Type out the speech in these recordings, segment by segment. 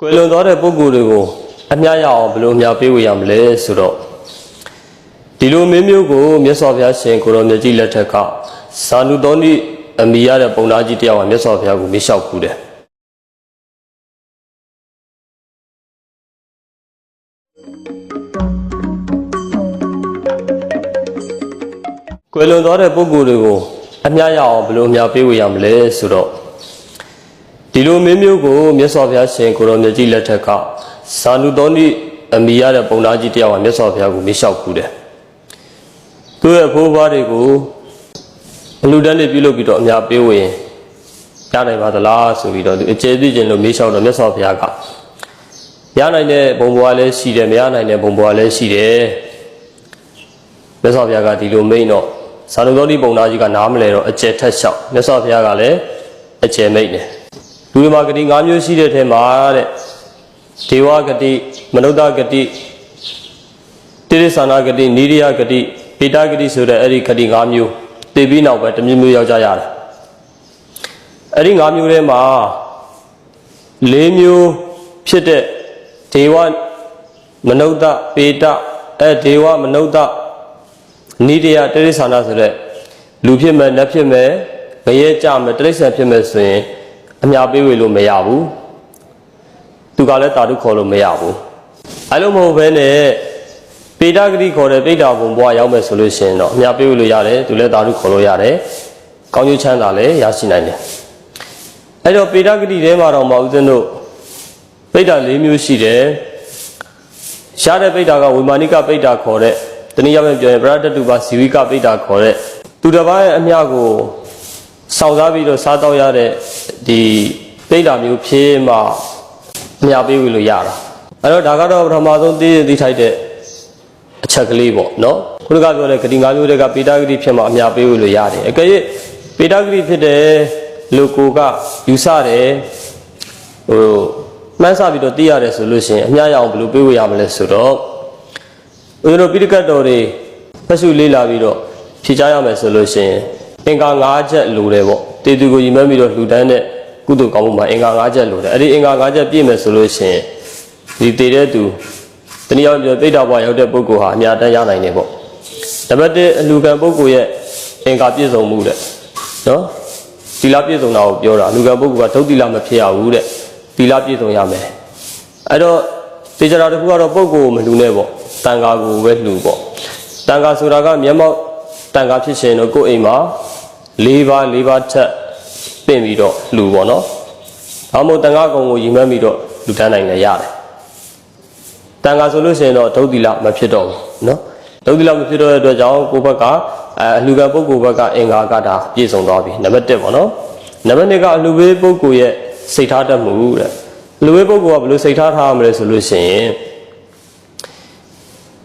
ကွယ်လွန်သွားတဲ့ပုဂ္ဂိုလ်တွေကိုအမြတ်ရအောင်ဘယ်လိုအမြတ်ပေးဝေရမလဲဆိုတော့ဒီလိုမင်းမျိုးကိုမြတ်စွာဘုရားရှင်ကိုရောမြတ်ကြီးလက်ထက်ကဇာနုတော်နိအမိရတဲ့ပုံသားကြီးတယောက်ကမြတ်စွာဘုရားကိုမေးလျှောက်ကူတယ်ကွယ်လွန်သွားတဲ့ပုဂ္ဂိုလ်တွေကိုအမြတ်ရအောင်ဘယ်လိုအမြတ်ပေးဝေရမလဲဆိုတော့ ဒီလိုမင်းမျိုးကိုမြတ်စွာဘုရားရှင်ကိုရောမြတ်ကြီးလက်ထက်ကဇာနုတော်နိအမိရတဲ့ပုံသားကြီးတယောက်ကမြတ်စွာဘုရားကိုမေးလျှောက်ကူတယ်။သူ့ရဲ့ဘိုးဘွားတွေကိုအလူတန်းတွေပြုလုပ်ပြီးတော့အများပေးဝင်ရနိုင်ပါသလားဆိုပြီးတော့သူအကျေသိခြင်းလို့မေးလျှောက်တော့မြတ်စွာဘုရားကရနိုင်တဲ့ဘုံဘွားလည်းရှိတယ်မရနိုင်တဲ့ဘုံဘွားလည်းရှိတယ်။မြတ်စွာဘုရားကဒီလိုမိန့်တော့ဇာနုတော်နိပုံသားကြီးကနားမလဲတော့အကျေထက်လျှောက်မြတ်စွာဘုရားကလည်းအကျေမိန့်တယ်။ လူတွေမှာဂတိ၅မျိုးရှိတဲ့ထဲမှာတဲ့ဒေဝဂတိမနုဿဂတိတိရိစ္ဆာနာဂတိနိရိယဂတိပိတဂတိဆိုတဲ့အဲ့ဒီဂတိ၅မျိုးသိပြီးနောက်ပဲတစ်မျိုးမျိုးရောက်ကြရတယ်အဲ့ဒီ၅မျိုးထဲမှာ၄မျိုးဖြစ်တဲ့ဒေဝမနုဿပေတအဲဒေဝမနုဿနိရိယတိရိစ္ဆာနာဆိုတဲ့လူဖြစ်မဲ့နတ်ဖြစ်မဲ့ငရဲကြမဲ့တိရိစ္ဆာန်ဖြစ်မဲ့ဆိုရင် အများပေးဝေလို့မရဘူးသူကလည်းတာတုခေါ်လို့မရဘူးအဲလိုမဟုတ်ဘဲနဲ့ပေတဂတိခေါ်တဲ့ပိဋ္ဌာဘုံဘွားရောက်မယ်ဆိုလို့ရှိရင်တော့အများပေးဝေလို့ရတယ်သူလည်းတာတုခေါ်လို့ရတယ်ကောင်းကျိုးချမ်းသာလည်းရရှိနိုင်တယ်အဲတော့ပေတဂတိထဲမှာတော့မဟုတ်သင်းတို့ပိဋ္ဌာ၄မျိုးရှိတယ်ရတဲ့ပိဋ္ဌာကဝိမာနိကပိဋ္ဌာခေါ်တဲ့တနည်းအားဖြင့်ပြောရင်ပရတ္တုပါဇီဝိကပိဋ္ဌာခေါ်တဲ့သူတစ်ပါးရဲ့အမြကို စောင့်စားပြီးတော့စားတော့ရတဲ့ဒီပိဋ္ဌာမျိုးဖြေးမှအများပေးဝေလို့ရတာအဲ့တော့ဒါကတော့ပထမဆုံးသိသိထိုက်တဲ့အချက်ကလေးပေါ့နော်ခုနကပြောတဲ့ဂတိ၅မျိုးတွေကပေတာဂတိဖြစ်မှအများပေးဝေလို့ရတယ်အကယ်၍ပေတာဂတိဖြစ်တယ်လို့ကိုကယူဆတယ်ဟိုမှန်းဆပြီးတော့သိရတယ်ဆိုလို့ရှိရင်အများရအောင်ဘယ်လိုပေးဝေရမလဲဆိုတော့ဦးဇင်းတို့ပိဋကတ်တော်တွေဖတ်ရှုလေးလာပြီးတော့ဖြေချရမယ်ဆိုလို့ရှိရင် အင်္ဂါ၅ချက်လိုတယ်ပေါ့တေသူကိုညီမပြီးတော့လှူဒန်းတဲ့ကုသိုလ်ကောင်းမှုမှာအင်္ဂါ၅ချက်လိုတယ်အဲ့ဒီအင်္ဂါ၅ချက်ပြည့်မယ်ဆိုလို့ရှိရင်ဒီတည်တဲ့သူတနည်းအားဖြင့်သိတာဘွားရောက်တဲ့ပုဂ္ဂိုလ်ဟာအများတန်းရနိုင်တယ်ပေါ့နံပါတ်1အလှူခံပုဂ္ဂိုလ်ရဲ့အင်္ဂါပြည့်စုံမှုတဲ့နော်သီလပြည့်စုံတာကိုပြောတာအလှူခံပုဂ္ဂိုလ်ကဒုတ်သီလမဖြစ်ရဘူးတဲ့သီလပြည့်စုံရမယ်အဲ့တော့တေချရာတစ်ခုကတော့ပုဂ္ဂိုလ်မလှူနဲ့ပေါ့တန်ခါကိုပဲလှူပေါ့တန်ခါဆိုတာကမျက်မှောက်တန်ခါဖြစ်ရှင်တော့ကိုယ့်အိမ်မှာ ၄ပါး၄ပါးထက်ပင့်ပြီးတော့လှူပေါ့နော်။ဘာမို့တန်ခါကုံကိုရည်မှန်းပြီးတော့လှူဒန်းနိုင်လည်းရတယ်။တန်ခါဆိုလို့ရှိရင်တော့ဒုတိလမဖြစ်တော့ဘူးနော်။ဒုတိလမဖြစ်တော့တဲ့အတွက်ကြောင့်ကိုယ့်ဘက်ကအဲအလှူခံပုဂ္ဂိုလ်ဘက်ကအင်္ဂါကတာပြည့်စုံသွားပြီ။နံပါတ်1ပေါ့နော်။နံပါတ်2ကအလှူပေးပုဂ္ဂိုလ်ရဲ့စိတ်ထားတတ်မှုတဲ့အလှူပေးပုဂ္ဂိုလ်ကဘယ်လိုစိတ်ထားထားရမလဲဆိုလို့ရှိရင်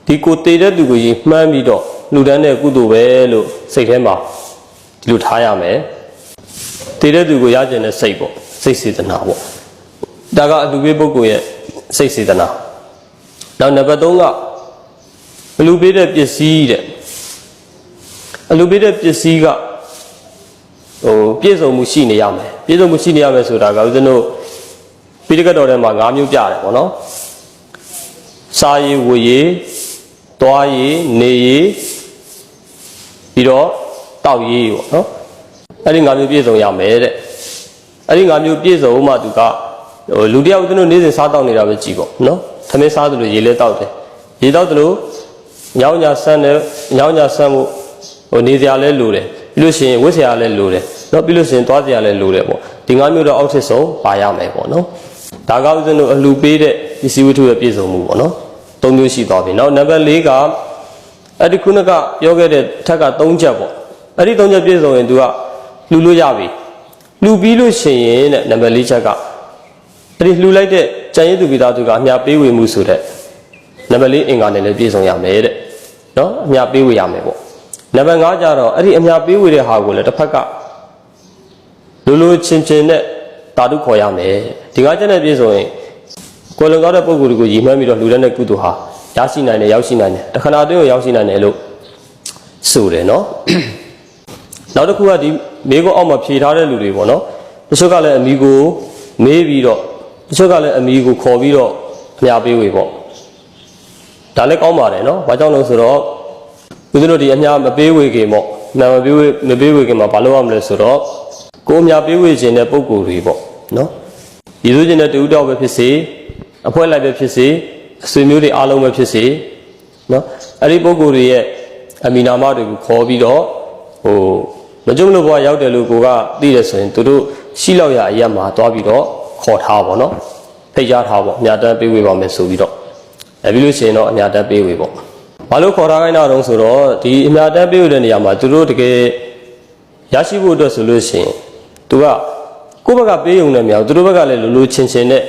ဒီကိုတည်တဲ့သူကိုရည်မှန်းပြီးတော့လှူဒန်းတဲ့ကုသိုလ်ပဲလို့စိတ်ထဲမှာ ဒီလိုထားရမယ်တည်တဲ့သူကိုရကျင်တဲ့စိတ်ပေါ့စိတ်စေတနာပေါ့ဒါကအလူပေးပုဂ္ဂိုလ်ရဲ့စိတ်စေတနာနောက်နံပါတ်3ကအလူပေးတဲ့ပစ္စည်းတဲ့အလူပေးတဲ့ပစ္စည်းကဟိုပြည့်စုံမှုရှိနေရမယ်ပြည့်စုံမှုရှိနေရမယ်ဆိုတာကဦးဇင်းတို့ပိဋကတ်တော်ထဲမှာ၅မျိုးပြတယ်ပေါ့နော်စာရည်ဝရည်သွားရည်နေရည်ပြီးတော့ တောက်ရေးပေါ့နော်အဲ့ဒီ၅မျိုးပြည့်စုံရမယ်တဲ့အဲ့ဒီ၅မျိုးပြည့်စုံမှသူကဟိုလူတယောက်သူတို့နေ့စဉ်စားတောက်နေတာပဲကြည်ပေါ့နော်သမင်းစားသလိုရေလဲတောက်တယ်ရေတောက်သလိုညောင်းညာဆန်းတယ်ညောင်းညာဆန်းမှုဟိုနေစရာလဲလိုတယ်ပြီးလို့ရှိရင်ဝတ်စရာလဲလိုတယ်နော်ပြီးလို့ရှိရင်သွားစရာလဲလိုတယ်ပေါ့ဒီ၅မျိုးတော့အောက်ထစ်ဆုံးပါရမယ်ပေါ့နော်ဒါကဥစဉ်တို့အလှပေးတဲ့ပစ္စည်းဝတ္ထုရဲ့ပြည့်စုံမှုပေါ့နော်၃မျိုးရှိသွားပြီနောက်နံပါတ်၄ကအဲ့ဒီခုနကပြောခဲ့တဲ့ထက်က၃ချက်ပေါ့ အဲ့ဒီ၃ချက်ပြည့်စုံရင် तू ကလှူလို့ရပြီလှူပြီးလို့ရှိရင်တဲ့နံပါတ်၄ချက်ကအဲ့ဒီလှူလိုက်တဲ့ကြံရည်သူပိသားသူကအများပေးဝေမှုဆိုတဲ့နံပါတ်၄အင်္ဂါနဲ့လည်းပြည့်စုံရမယ်တဲ့နော်အများပေးဝေရမယ်ပေါ့နံပါတ်၅ကျတော့အဲ့ဒီအများပေးဝေတဲ့ဟာကိုလည်းတစ်ဖက်ကလူလူချင်းချင်းနဲ့တာတုခေါ်ရမယ်ဒီ၅ချက်နဲ့ပြည့်စုံရင်ကိုယ်လုံကောက်တဲ့ပုံကိုယ်ကိုရည်မှန်းပြီးတော့လှူတဲ့ကုသိုလ်ဟာရရှိနိုင်တယ်ရောက်ရှိနိုင်တယ်တခဏတည်းကိုရောက်ရှိနိုင်တယ်လို့ဆိုတယ်နော် နောက်တစ်ခုကဒီမိကိုအောက်မှာဖြေထားတဲ့လူတွေပေါ့နော်တချို့ကလည်းအမိကိုမေးပြီးတော့တချို့ကလည်းအမီကိုခေါ်ပြီးတော့အများပေးဝေပေါ့ဒါလည်းကောင်းပါတယ်နော်ဘာကြောင့်လဲဆိုတော့ဦးဇင်းတို့ဒီအများမပေးဝေခင်ပေါ့နာမပေးဝေမပေးဝေခင်မှာဘာလုပ်ရမလဲဆိုတော့ကိုယ်အများပေးဝေခြင်းတဲ့ပုံကိုယ်တွေပေါ့နော်ဒီလိုခြင်းတဲ့တူတောက်ပဲဖြစ်စေအဖွဲလိုက်ပဲဖြစ်စေအဆွေမျိုးတွေအားလုံးပဲဖြစ်စေနော်အဲ့ဒီပုံကိုယ်တွေရဲ့အမီနာမတွေကိုခေါ်ပြီးတော့ဟို မကြုံလို့ဘွားရောက်တယ်လို့ကိုကသိတယ်ဆိုရင်သူတို့ရှိလောက်ရအရက်မှာတွားပြီးတော့ခေါ်ထားပါတော့ဖိတ်ကြားထားပါအများတန်းပေးဝေပါမယ်ဆိုပြီးတော့အဲပြီးလို့ရှိရင်တော့အများတန်းပေးဝေပေါ့ဘာလို့ခေါ်ထားခိုင်းတာတုံးဆိုတော့ဒီအများတန်းပေးဝေတဲ့နေရာမှာသူတို့တကယ်ရရှိဖို့အတွက်ဆိုလို့ရှိရင်သူကကိုယ့်ဘက်ကပေးုံနဲ့မရဘူးသူတို့ဘက်ကလည်းလူလူချင်းချင်းနဲ့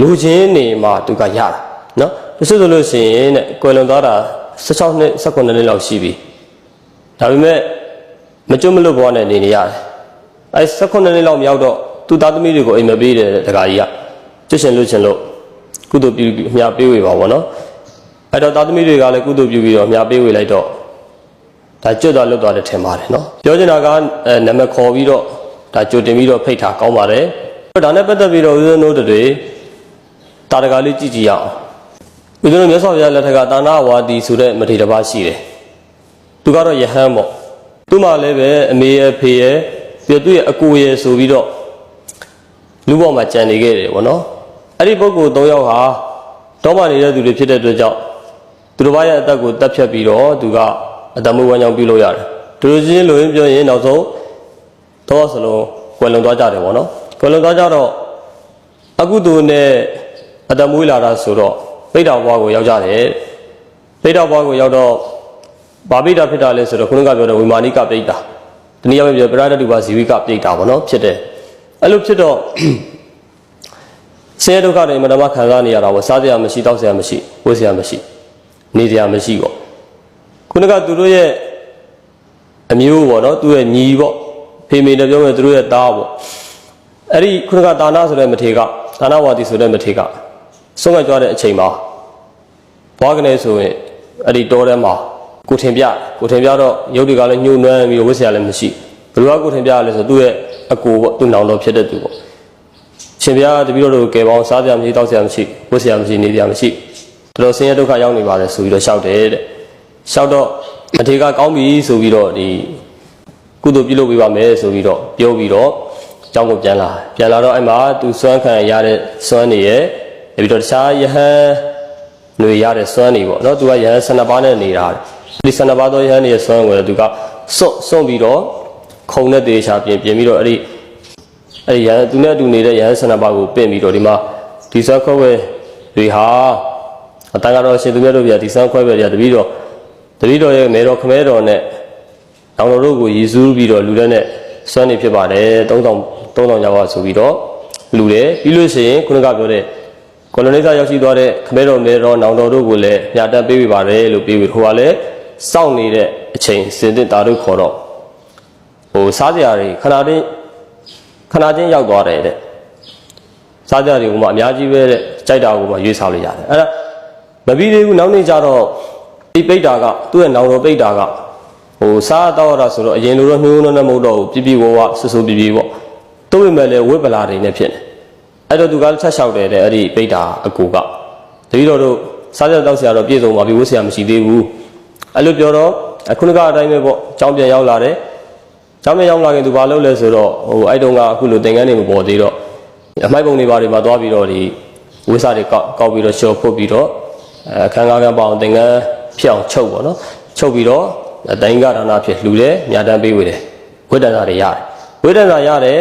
လူချင်းနေမှာသူကရတာနော်တချို့ဆိုလို့ရှိရင်တဲ့ကွယ်လွန်သွားတာ16နှစ်18နှစ်လောက်ရှိပြီဒါပေမဲ့ မကြွမလွတ်ဘဝနဲ့နေနေရတယ်အဲ18နှစ်လောက်မရောက်တော့သူသားသမီးတွေကိုအိမ်မပေးတယ်တခါကြီးကကျွတ်ရှင်လွတ်ရှင်လို့ကုသိုလ်ပြုပြီးအများပေးဝေပါဘောနော်အဲ့တော့သားသမီးတွေကလည်းကုသိုလ်ပြုပြီးတော့အများပေးဝေလိုက်တော့ဒါကျွတ်သွားလွတ်သွားတယ်ထင်ပါတယ်နော်ပြောချင်တာကအဲနာမည်ခေါ်ပြီးတော့ဒါကြိုတင်ပြီးတော့ဖိတ်ထားကောင်းပါတယ်ဒါနဲ့ပတ်သက်ပြီးတော့ဦးဇင်းတို့တွေတာတကာလေးကြည့်ကြည့်ရအောင်ဦးဇင်းတို့မြတ်စွာဘုရားလက်ထက်ကတာနာဝါဒီဆိုတဲ့မထေရတစ်ပါးရှိတယ်သူကတော့ယဟန်ပေါ့ သူမှလည်းပဲအမေရဲ့ဖေရဲ့ပြီးတော့သူ့ရဲ့အကိုရဲ့ဆိုပြီးတော့လူပေါ်မှာကြံနေခဲ့တယ်ဗောနော်အဲ့ဒီပုဂ္ဂိုလ်၃ယောက်ဟာတောမှနေတဲ့သူတွေဖြစ်တဲ့အတွက်ကြောင့်သူတို့ဘာရဲ့အသက်ကိုတတ်ဖြတ်ပြီးတော့သူကအတမဝမ်းကြောင်းပြုလို့ရတယ်သူတို့ချင်းလိုရင်းပြောရင်နောက်ဆုံးတော့စလုံးကွယ်လွန်သွားကြတယ်ဗောနော်ကွယ်လွန်သွားကြတော့အကုသိုလ်နဲ့အတမွေးလာတာဆိုတော့ပိဋကဘွားကိုရောက်ကြတယ်ပိဋကဘွားကိုရောက်တော့ ဘာပိဋကဖြစ်တာလဲဆိုတော့ခုနကပြောတဲ့ဝိမာနိကပိဋကတနည်းအားဖြင့်ပြောပရဒတုပါဇီဝိကပိဋကဗောနော်ဖြစ်တယ်အဲ့လိုဖြစ်တော့ဆင်းရဲဒုက္ခတွေအမှန်တမ်းခံစားနေရတာပေါ့စားစရာမရှိတောက်စရာမရှိဝတ်စရာမရှိနေစရာမရှိပေါ့ခုနကသူတို့ရဲ့အမျိုးပေါ့နော်သူရဲ့ညီပေါ့ဖေမေတပြောမယ်သူတို့ရဲ့သားပေါ့အဲ့ဒီခုနကဒါနာဆိုတဲ့မထေကဒါနာဝါဒီဆိုတဲ့မထေကဆုံးမကြွားတဲ့အချိန်မှာဘွားကနေဆိုရင်အဲ့ဒီတောထဲမှာ ကိုထင်ပြကိုထင်ပြတော့ရုပ်တွေကလည်းညှို့နှွမ်းပြီးတော့ဝတ်စရာလည်းမရှိဘယ်လိုကကိုထင်ပြရလဲဆိုသူ့ရဲ့အကိုပေါ့သူ့နောင်တော်ဖြစ်တဲ့သူပေါ့ရှင်ဘုရားတပည့်တော်တို့ကယ်ပေါင်းစားစရာမရှိတောက်စရာမရှိဝတ်စရာမရှိနေစရာမရှိတော်တော်ဆင်းရဲဒုက္ခရောက်နေပါတယ်ဆိုပြီးတော့ရှောက်တယ်တဲ့ရှောက်တော့အထေကကောင်းပြီဆိုပြီးတော့ဒီကုသိုလ်ပြုလုပ်ပေးပါမယ်ဆိုပြီးတော့ပြောပြီးတော့ကျောင်းကိုပြန်လာပြန်လာတော့အဲ့မှာသူစွမ်းခံရတဲ့စွမ်းနေရဲ့ပြီးတော့တခြားယဟန်ຫນွေရတဲ့စွမ်းနေပေါ့နော်သူကယဟန်12ပါးနဲ့နေတာ ဒီ12ပါးသောယဟန်နေရဲ့စွမ်းကိုလည်းသူကစွန့်စွန့်ပြီးတော့ခုံနဲ့တေချာပြင်ပြင်ပြီးတော့အဲ့ဒီအဲ့ဒီရဟန်းသူနဲ့အတူနေတဲ့ရဟန်းဆန္ဒပါကိုပင့်ပြီးတော့ဒီမှာဒီစခွဲဝဲတွေဟာအတန်ကတော့ရှင်သူမြတ်တို့ပြဒီစခွဲဝဲတွေကတပည့်တော်တပည့်တော်ရဲ့မေတော်ခမဲတော်နဲ့တောင်တော်တို့ကိုရည်စူးပြီးတော့လူတဲ့နဲ့စွမ်းနေဖြစ်ပါတယ်3000 3000ကျော်ပါဆိုပြီးတော့လူတယ်ပြီးလို့ရှိရင်ခုနကပြောတဲ့ကိုလိုနီဇာရောက်ရှိသွားတဲ့ခမဲတော်မေတော်နောင်တော်တို့ကိုလည်းညတက်ပေးပြပါတယ်လို့ပေးပြီးဟိုကလည်း စောင့်နေတဲ့အချိန်စင်တင်တာတို့ခေါ်တော့ဟိုစားစရာတွေခဏတင်းခဏချင်းရောက်သွားတယ်တဲ့စားကြတွေကမှအများကြီးပဲတဲ့ကြိုက်တာကိုမှရွေးစားလို့ရတယ်အဲ့ဒါမပြီးသေးဘူးနောက်နေ့ကျတော့ဒီပိတ်တာကသူ့ရဲ့နောင်တော်ပိတ်တာကဟိုစားတော့ရတာဆိုတော့အရင်လိုတော့နှိုးနှိုးနဲ့မဟုတ်တော့ဘူးပြပြဝဝဆူဆူပြပြပေါ့တိုးပေမဲ့လည်းဝိပလာတွေနဲ့ဖြစ်နေအဲ့တော့သူကထက်လျှောက်တယ်တဲ့အဲ့ဒီပိတ်တာအကူကတတိတော်တို့စားကြတော့ဆရာတော့ပြေဆုံးပါပြီဝတ်ဆရာမရှိသေးဘူး အဲ့လိုပြောတော့ခုနကအတိုင်းပဲပေါ့ကျောင်းပြန်ရောက်လာတယ်ကျောင်းပြန်ရောက်လာရင်သူဘာလုပ်လဲဆိုတော့ဟိုအဲ့တုန်းကအခုလိုသင်ခန်းတွေမပေါ်သေးတော့အမိုက်ပုံတွေဘာတွေမှာသွားပြီးတော့ဒီဝိစာတွေကောက်ကောက်ပြီးတော့ရှော့ဖုတ်ပြီးတော့အခန်းကားကပေါအောင်သင်ခန်းဖြောင်းချုပ်ပေါ့နော်ချုပ်ပြီးတော့တိုင်းကဒါနာဖြစ်လှူတယ်ညာတန်းပေးဝေတယ်ဝိတ္တနာတွေရတယ်ဝိတ္တနာရတယ်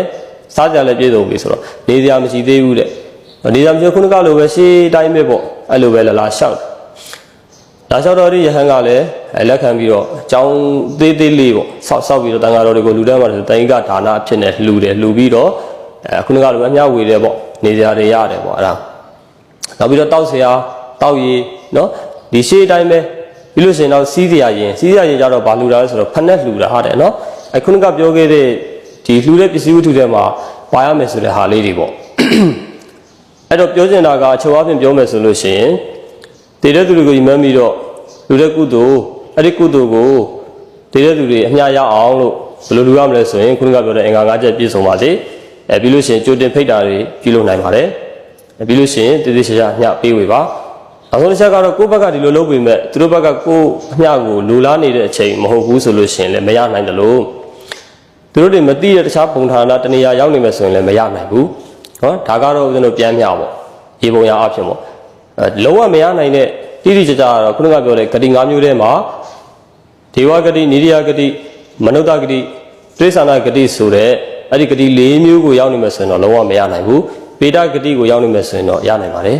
စားကြလည်းပြည့်စုံပြီဆိုတော့နေစရာမရှိသေးဘူးတဲ့နေစရာမရှိခုနကလိုပဲရှေးတိုင်းပဲပေါ့အဲ့လိုပဲလာလာလျှောက်လာလျှောက်တော့ဒီယဟန်ကလည်း လက်ခံပြီးတော့အကြောင်းသေးသေးလေးပေါ့ဆောက်ဆောက်ပြီးတော့တန်ဃာတော်တွေကိုလူတန်းမှာဆိုတိုင်ကဒါနာအဖြစ်နဲ့လှူတယ်လှူပြီးတော့အဲခုနကလိုအများဝေတယ်ပေါ့နေကြတွေရတယ်ပေါ့အဲ့ဒါနောက်ပြီးတော့တောက်ဆရာတောက်ရည်နော်ဒီရှေးအတိုင်းပဲပြီးလို့ရှိရင်တော့စီးစရာရင်စီးစရာရင်ကြတော့ဘာလှူတာလဲဆိုတော့ဖက်နဲ့လှူတာဟာတယ်နော်အဲခုနကပြောခဲ့တဲ့ဒီလှူတဲ့ပစ္စည်းဝတ္ထုတွေမှာပါရမယ်ဆိုတဲ့ဟာလေးတွေပေါ့အဲ့တော့ပြောချင်တာကအချုပ်အပြင်ပြောမယ်ဆိုလို့ရှိရင်တည်တဲ့သူတွေကိုယမှန်းပြီးတော့လူတဲ့ကုသိုလ် အဲ့ဒီကုသိုလ်ကိုတည်တဲ့သူတွေအများရအောင်လို့ဘယ်လိုလူရမလဲဆိုရင်ခုနကပြောတဲ့အင်္ဂါ၅ချက်ပြည့်စုံပါစေအဲပြီးလို့ရှိရင်ကြိုတင်ဖိတ်တာတွေပြုလုပ်နိုင်ပါတယ်ပြီးလို့ရှိရင်တည်တည်ချာချာအမျှပေးဝေပါနောက်ဆုံးတစ်ချက်ကတော့ကိုယ့်ဘက်ကဒီလိုလုပ်ပေမဲ့သူတို့ဘက်ကကိုယ့်အမျှကိုလူလားနေတဲ့အချိန်မဟုတ်ဘူးဆိုလို့ရှိရင်လည်းမရနိုင်တယ်လို့သူတို့တွေမသိတဲ့တခြားပုံဌာနတနေရာရောက်နေမယ်ဆိုရင်လည်းမရနိုင်ဘူးဟောဒါကတော့ဦးဇင်းတို့ပြန်မျှပေါ့ရေပုံရအဖြစ်ပေါ့အဲလုံးဝမရနိုင်တဲ့တိတိကျကျကတော့ခုနကပြောတဲ့ဂတိ၅မျိုးထဲမှာ ဒေဝဂတိနိရိယဂတိမနုဿဂတိတိရစ္ဆာနဂတိဆိုတဲ့အဲ့ဒီဂတိ၄မျိုးကိုရောက်နေမယ်ဆိုရင်တော့လုံးဝမရနိုင်ဘူးပေဒဂတိကိုရောက်နေမယ်ဆိုရင်တော့ရနိုင်ပါတယ်